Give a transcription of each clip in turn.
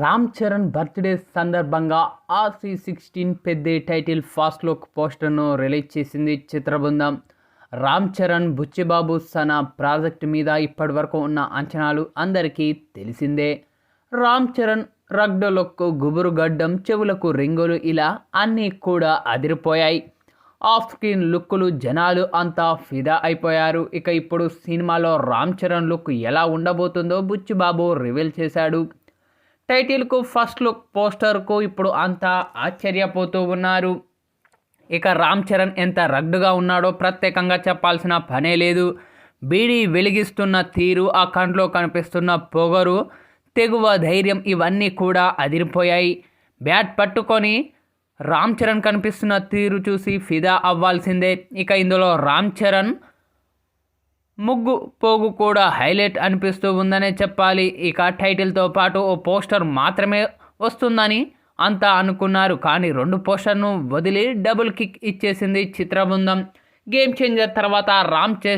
Ram Charan birthday సందర్భంగా RC sixteen పెద్ద title fast look పోస్టర్ను రిలీజ్ చేసింది చిత్రబృందం. రామ్ చరణ్ బుచ్చిబాబు సన ప్రాజెక్ట్ మీద ఇప్పటివరకు ఉన్న అంచనాలు అందరికీ తెలిసిందే. రామ్ చరణ్ రగ్డ లుక్ గుబురు గడ్డం చెవులకు రింగులు ఇలా అన్నీ కూడా అదిరిపోయాయి. ఆఫ్ స్క్రీన్ లుక్కులు జనాలు అంతా ఫిదా అయిపోయారు. ఇక ఇప్పుడు సినిమాలో రామ్ చరణ్ లుక్ ఎలా ఉండబోతుందో బుచ్చిబాబు రివీల్ చేశాడు. టైటిల్కు ఫస్ట్ లుక్ పోస్టర్కు ఇప్పుడు అంతా ఆశ్చర్యపోతూ ఉన్నారు. ఇక రామ్ చరణ్ ఎంత రగ్డుగా ఉన్నాడో ప్రత్యేకంగా చెప్పాల్సిన పనే లేదు. బీడీ వెలిగిస్తున్న తీరు ఆ కంట్లో కనిపిస్తున్న పొగరు తెగువ ధైర్యం ఇవన్నీ కూడా అదిరిపోయాయి. బ్యాట్ పట్టుకొని రామ్ చరణ్ కనిపిస్తున్న తీరు చూసి ఫిదా అవ్వాల్సిందే. ఇక ఇందులో రామ్ చరణ్ ముగ్గు పోగు కూడా హైలైట్ అనిపిస్తూ ఉందనే చెప్పాలి. ఇక టైటిల్తో పాటు ఓ పోస్టర్ మాత్రమే వస్తుందని అంతా అనుకున్నారు. కానీ రెండు పోస్టర్ను వదిలి డబుల్ కిక్ ఇచ్చేసింది చిత్రబృందం గేమ్ చేంజర్ తర్వాత రామ్ చే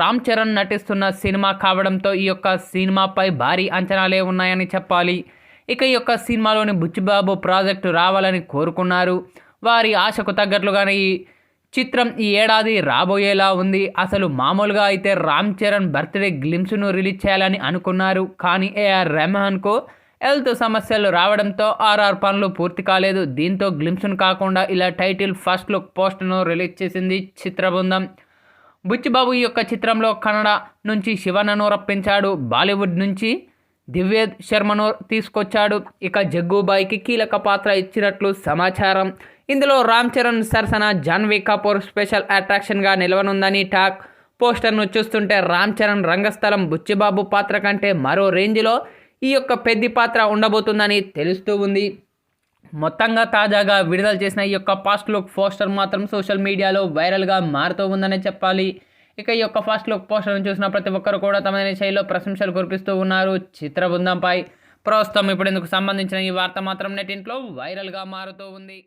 రామ్ చరణ్ నటిస్తున్న సినిమా కావడంతో ఈ యొక్క సినిమాపై భారీ అంచనాలే ఉన్నాయని చెప్పాలి. ఇక ఈ యొక్క సినిమాలోని బుచ్చిబాబు ప్రాజెక్టు రావాలని కోరుకున్నారు. వారి ఆశకు తగ్గట్లుగానే ఈ చిత్రం ఈ ఏడాది రాబోయేలా ఉంది. అసలు మామూలుగా అయితే రామ్ చరణ్ బర్త్డే గ్లిమ్స్ను రిలీజ్ చేయాలని అనుకున్నారు. కానీ ఏఆర్ రెహమాన్కు హెల్త్ సమస్యలు రావడంతో ఆర్ఆర్ పనులు పూర్తి కాలేదు. దీంతో గ్లిమ్స్ను కాకుండా ఇలా టైటిల్ ఫస్ట్ లుక్ పోస్ట్ను రిలీజ్ చేసింది చిత్రబృందం. బుచ్చిబాబు ఈ యొక్క చిత్రంలో కన్నడ నుంచి శివనను రప్పించాడు. బాలీవుడ్ నుంచి దివ్యేద్ శర్మను తీసుకొచ్చాడు. ఇక జగ్గుబాయికి కీలక పాత్ర ఇచ్చినట్లు సమాచారం. ఇందులో రామ్ చరణ్ సరసన జాన్వీ కపూర్ స్పెషల్ అట్రాక్షన్గా నిలవనుందని టాక్ పోస్టర్ను చూస్తుంటే రామ్ చరణ్ రంగస్థలం బుచ్చిబాబు పాత్ర కంటే మరో రేంజ్లో ఈ యొక్క పెద్ద పాత్ర ఉండబోతుందని తెలుస్తూ ఉంది. మొత్తంగా తాజాగా విడుదల చేసిన ఈ యొక్క ఫాస్ట్ లుక్ పోస్టర్ మాత్రం సోషల్ మీడియాలో వైరల్గా మారుతూ ఉందనే చెప్పాలి. ఇక ఈ యొక్క ఫాస్ట్ లుక్ పోస్టర్ను చూసిన ప్రతి ఒక్కరు కూడా తమ శైలిలో ప్రశంసలు కురిపిస్తూ ఉన్నారు. చిత్ర బృందంపై ప్రస్తుతం ఇప్పుడు ఇందుకు సంబంధించిన ఈ వార్త మాత్రం నెటింట్లో వైరల్గా మారుతూ ఉంది.